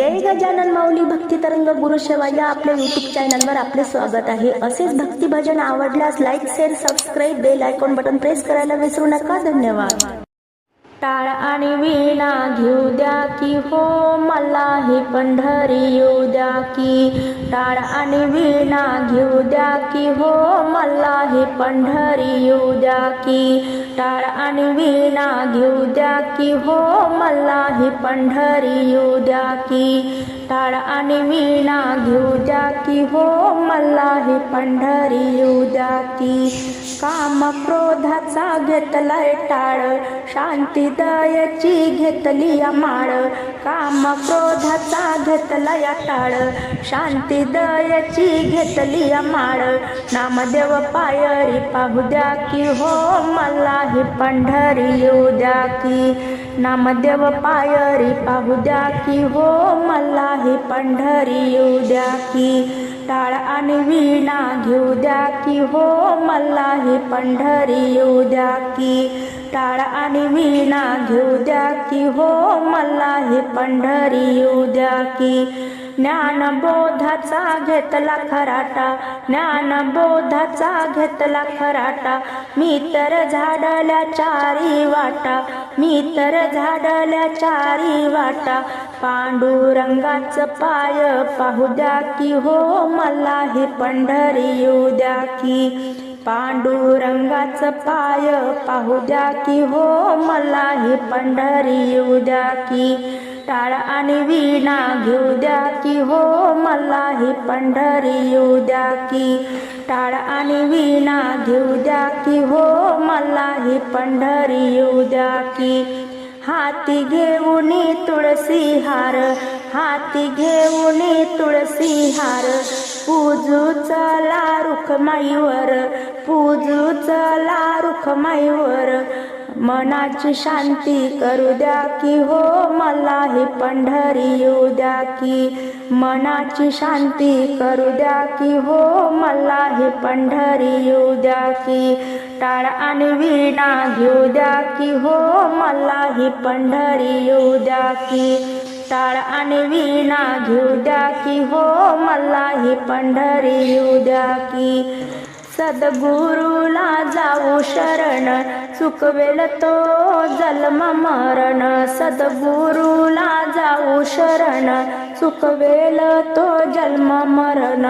जय गजानन माऊली भक्ती तरंग गुरुसेवा या आपल्या युट्यूब चॅनलवर आपले स्वागत आहे. असेच भक्ती भजन आवडल्यास like share subscribe bell icon button press करायला विसरू नका. धन्यवाद. टाळ आणि वीणा घेऊ द्या की हो मला हे पंढरी येऊ द्या की. टाळ आणि वीणा घेऊ द्या की हो मला हे पंढरी येऊ द्या की. टाळ आणि वीणा घेऊ द्या की हो मला हे पंढरी येऊ द्या की. टाळ आणि वीणा घेऊ द्या की हो मला हे पंढरी येऊ द्या की. काम क्रोधाचा घेतलाय टाळ शांती दयाची घेतली माळ. काम क्रोधाचा घेतला या टाळ. शांती दयाची घेतली माळ. नामदेव पायरी पाहू द्या की हो मला ही पंढरी येऊ द्या की. नामदेव पायरी पाहू द्या की हो मला ही पंढरी येऊ द्या की. टाळ आणि वीणा घेऊ द्या की हो मला ही पंढरी येऊ द्या की. टाळ आणि वीणा घेऊ द्या की हो मला ही पंढरी येऊ द्या की. ज्ञानबोधाचा घेतला खराटा ज्ञानबोधाचा घेतला खराटा. मी तर झाडल्या चारी वाटा मी तर झाडल्या चारी वाटा. पांडुरंगाचं पाय पाहू द्या की हो मला हे पंढरी येऊ द्या की. पांडुरंगाचं पाय पाहू द्या की हो मला हे पंढरी येऊ द्या की. टाळ आणि वीणा घेऊ द्या की हो मला हे पंढरी येऊ द्या की. टाळ आणि वीणा घेऊ द्या की हो मला हे पंढरी येऊ द्या की. हाती घेऊन तुळसी हार हाती घेऊन तुळसी हार. पूजू चला रुखमाईवर पूजू चला रुखमाईवर मनाची शांती करू द्या की हो मला हे पंढरी येऊ द्या की. मनाची शांती करू द्या की हो मला हे पंढरी येऊ द्या की. टाळ आणि विणा घेऊ द्या की हो मला ही पंढरी येऊ द्या की. टाळ आणि विणा घेऊ द्या की हो मला ही पंढरी येऊ द्या की. सद्गुरूला जाऊ शरण चुकवेल तो जन्म मरण. सद्गुरूला जाऊ शरण चुकवेल तो जन्म मरण.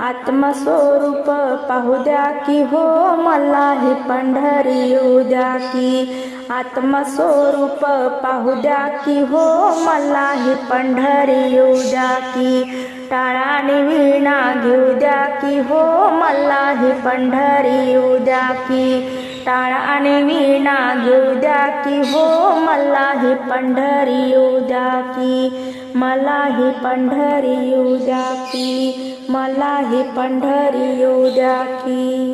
आत्मस्वरूप पाहू द्या की हो मला ही पंढरी येऊ द्या की. आत्मस्वरूप पाहू द्या की हो मला ही पंढरी येऊ द्या की. टाळाने विणा घेऊ द्या की हो मला ही पंढरी येऊ द्या की. टाळ आणि वीणा घेऊ द्या की. हो मला ही पंढरी येऊ द्या की. मला ही पंढरी येऊ द्या की. मला ही पंढरी येऊ द्या की.